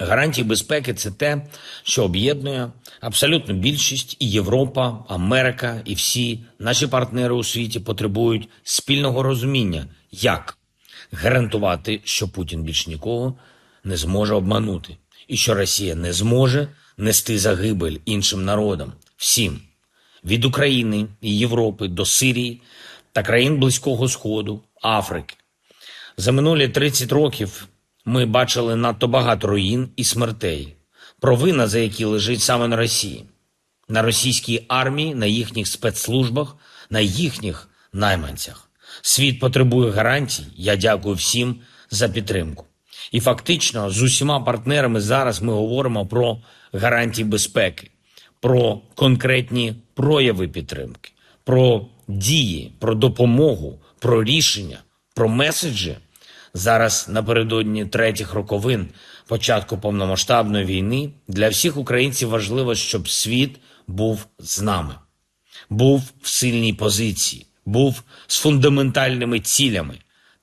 Гарантії безпеки це те, що об'єднує абсолютну більшість і Європа, Америка і всі наші партнери у світі потребують спільного розуміння, як гарантувати, що Путін більш нікого не зможе обманути, і що Росія не зможе нести загибель іншим народам, всім від України і Європи до Сирії та країн Близького Сходу, Африки. За минулі 30 років ми бачили надто багато руїн і смертей, провина за які лежить саме на Росії, на російській армії, на їхніх спецслужбах, на їхніх найманцях. Світ потребує гарантій. Я дякую всім за підтримку. І фактично з усіма партнерами зараз ми говоримо про гарантії безпеки, про конкретні прояви підтримки, про дії, про допомогу, про рішення, про меседжі. Зараз напередодні третіх роковин початку повномасштабної війни для всіх українців важливо, щоб світ був з нами, був в сильній позиції, був з фундаментальними цілями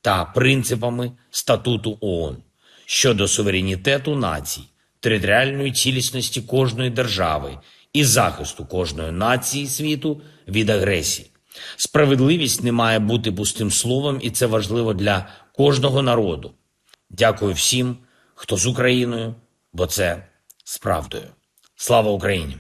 та принципами статуту ООН щодо суверенітету націй, територіальної цілісності кожної держави і захисту кожної нації світу від агресії. Справедливість не має бути пустим словом, і це важливо для кожного народу. Дякую всім, хто з Україною, бо це справдою. Слава Україні!